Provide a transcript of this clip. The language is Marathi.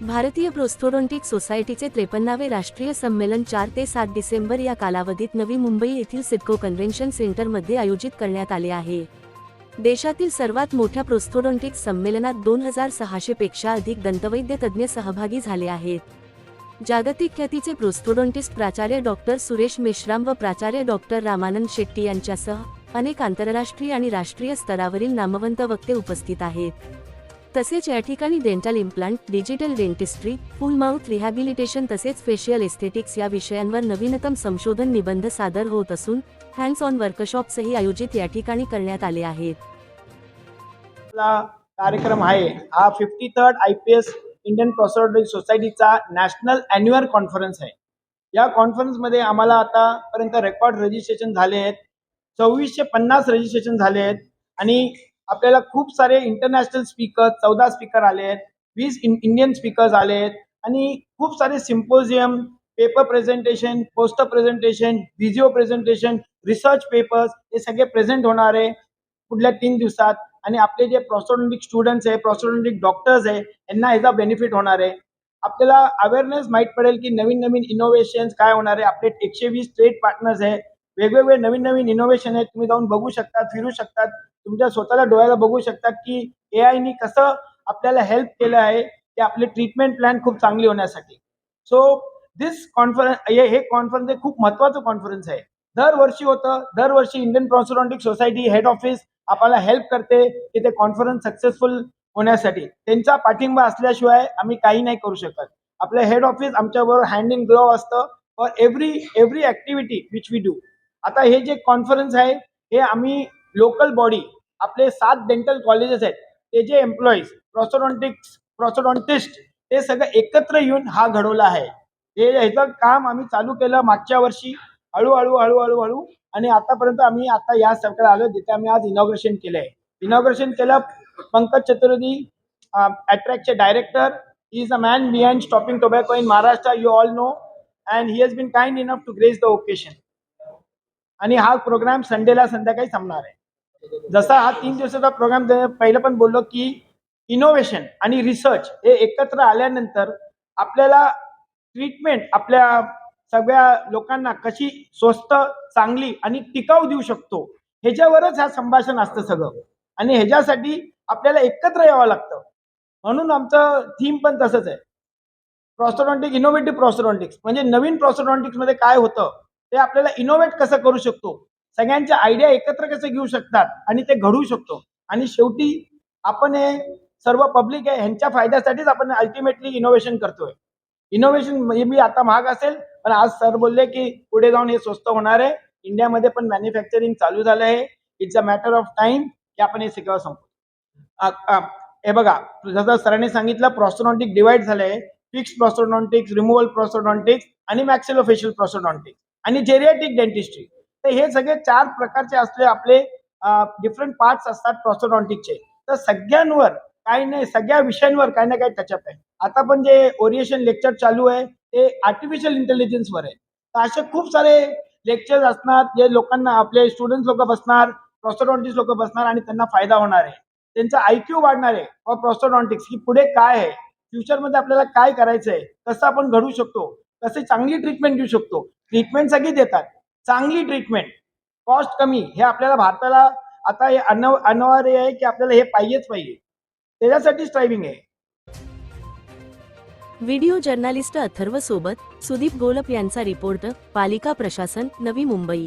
भारतीय प्रोस्थोडॉन्टिक सोसायटीचे त्रेपन्नावे राष्ट्रीय संमेलन चार ते सात डिसेंबर या कालावधीत नवी मुंबई येथील सिडको कन्व्हेन्शन सेंटरमध्ये आयोजित करण्यात आले आहे. देशातील सर्वात मोठ्या प्रोस्थोडॉन्टिक संमेलनात दोन हजार सहाशे पेक्षा अधिक दंतवैद्य तज्ज्ञ सहभागी झाले आहेत. जागतिक ख्यातीचे प्रोस्थोडॉन्टिस्ट प्राचार्य डॉक्टर सुरेश मेश्राम व प्राचार्य डॉक्टर रामानंद शेट्टी यांच्यासह अनेक आंतरराष्ट्रीय आणि राष्ट्रीय स्तरावरील नामवंत वक्ते उपस्थित आहेत. तसेच या ठिकाणी dental implant digital dentistry full mouth rehabilitation तसेच फेशियल एस्थेटिक्स या विषयांवर नवीनतम संशोधन निबंध सादर होत असून हँड्स ऑन वर्कशॉप्सही आयोजित या ठिकाणी करण्यात आले आहेत. कार्यक्रम आहे. हा fifty third I P S Indian prosthodontic सोसायटीचा नॅशनल अॅन्युअल कॉन्फरन्स आहे. या कॉन्फरन्समध्ये आम्हाला आतापर्यंत रेकॉर्ड रजिस्ट्रेशन झाले आहेत. सव्वीसशे पन्नास रजिस्ट्रेशन झाले आहेत. आणि आपल्याला खूप सारे इंटरनॅशनल स्पीकर चौदा स्पीकर आले आहेत वीस इंडियन स्पीकर्स आले आहेत आणि खूप सारे symposium paper presentation poster presentation video presentation research papers हे सगळे प्रेझेंट होणार आहे पुढल्या तीन दिवसात. आणि आपले जे प्रॉस्टोडॉन्टिक स्टुडंट्स आहे प्रॉस्टोडॉन्टिक डॉक्टर्स आहे यांना ह्याचा बेनिफिट होणार आहे. आपल्याला अवेअरनेस माहीत पडेल की नवीन नवीन इनोव्हेशन्स काय होणार आहे. आपले एकशे वीस ट्रेड पार्टनर्स आहे वेगवेगळे नवीन नवीन इनोव्हेशन आहेत. तुम्ही जाऊन बघू शकतात फिरू शकतात तुमच्या स्वतःला डोळ्याला बघू शकतात की ए आयनी कसं आपल्याला हेल्प केलं आहे की आपले ट्रीटमेंट प्लॅन खूप चांगली होण्यासाठी. सो दिस कॉन्फरन्स हे कॉन्फरन्स हे खूप महत्वाचं कॉन्फरन्स आहे. दरवर्षी होतं दरवर्षी Indian prosthodontic society head office आपल्याला हेल्प करते की ते कॉन्फरन्स सक्सेसफुल होण्यासाठी. त्यांचा पाठिंबा असल्याशिवाय आम्ही काही नाही करू शकत. आपलं हेड ऑफिस आमच्याबरोबर हँड इन ग्लोव्ह असतं for every every activity which we do आता हे जे कॉन्फरन्स आहे हे आम्ही लोकल बॉडी आपले सात डेंटल कॉलेजेस आहेत. ते जे एम्प्लॉईज प्रॉसोडॉन्टिक्स प्रॉसोडॉन्टिस्ट ते सगळं एकत्र येऊन हा घडवला आहे. हे ह्याचं काम आम्ही चालू केलं मागच्या वर्षी. हळूहळू हळूहळू हळू आणि आतापर्यंत आम्ही आता या सरकार आलो जिथे आम्ही आज इनॉग्रेशन केलं आहे इनॉग्रेशन केलं Pankaj Chaturvedi अट्रॅक्टचे director he is a man behind stopping tobacco in Maharashtra you all know and he has been kind enough to grace the occasion आणि हा प्रोग्राम संडेला संध्याकाळी संपणार आहे. जसा हा तीन दिवसाचा प्रोग्राम पहिलं पण बोललो की इनोव्हेशन आणि रिसर्च हे एकत्र आल्यानंतर आपल्याला ट्रीटमेंट आपल्या सगळ्या लोकांना कशी स्वस्त चांगली आणि टिकाऊ देऊ शकतो ह्याच्यावरच हा संभाषण असतं सगळं. आणि ह्याच्यासाठी आपल्याला एकत्र यावं लागतं. म्हणून आमचं थीम पण तसंच आहे. प्रॉस्टोडॉन्टिक इनोव्हेटिव्ह प्रॉस्टोडॉन्टिक्स म्हणजे नवीन प्रॉस्टोडॉन्टिक्समध्ये काय होतं ते आपल्याला इनोव्हेट कसं करू शकतो सगळ्यांच्या आयडिया एकत्र कसे घेऊ शकतात आणि ते घडवू शकतो. आणि शेवटी आपण हे सर्व पब्लिक आहे ह्यांच्या फायद्यासाठीच आपण अल्टिमेटली इनोव्हेशन करतोय. इनोव्हेशन मे बी आता महाग असेल पण आज सर बोलले की पुढे जाऊन हे स्वस्त होणार आहे. इंडियामध्ये पण मॅन्युफॅक्चरिंग चालू झालं आहे. It's a matter of time की आपण हे सगळं संपू हे बघा जसं सरांनी सांगितलं प्रॉस्टोडॉन्टिक डिवाइड झालंय. फिक्स प्रॉस्टोडॉन्टिक्स रिमूव्हल प्रॉस्टोडॉन्टिक्स आणि मॅक्सिलोफेशियल प्रॉस्टोडॉन्टिक्स आणि जेरियाटिक डेंटिस्ट्री तर हे सगळे चार प्रकारचे असले आपले डिफरंट पार्ट्स असतात प्रॉस्टोडॉन्टिकचे तर सगळ्यांवर काही नाही सगळ्या विषयांवर काही ना काही टचअप आहे. आता पण जे ओरिएशन लेक्चर चालू आहे ते आर्टिफिशियल इंटेलिजन्सवर आहे. तर असे खूप सारे लेक्चर्स असणार जे लोकांना आपले स्टुडंट्स लोक बसणार प्रॉस्टोडॉन्टिक्स लोक बसणार आणि त्यांना फायदा होणार आहे. त्यांचा आयक्यू वाढणार आहे. फॉर प्रॉस्टोडॉन्टिक्स की पुढे काय आहे? फ्युचरमध्ये आपल्याला काय करायचं आहे कसं आपण घडू शकतो? कसे चांगली ट्रीटमेंट देऊ शकतो? ट्रीटमेंट सगळी देतात. चांगली ट्रीटमेंट कॉस्ट कमी. हे आपल्याला भारताला आता हे अनव अनिवार्य आहे की आपल्याला हे पाहिजेच पाहिजे. त्याच्यासाठी स्ट्रायव्हिंग आहे. व्हिडिओ जर्नालिस्ट अथर्व सोबत सुदीप गोलप यांचा रिपोर्ट पालिका प्रशासन नवी मुंबई.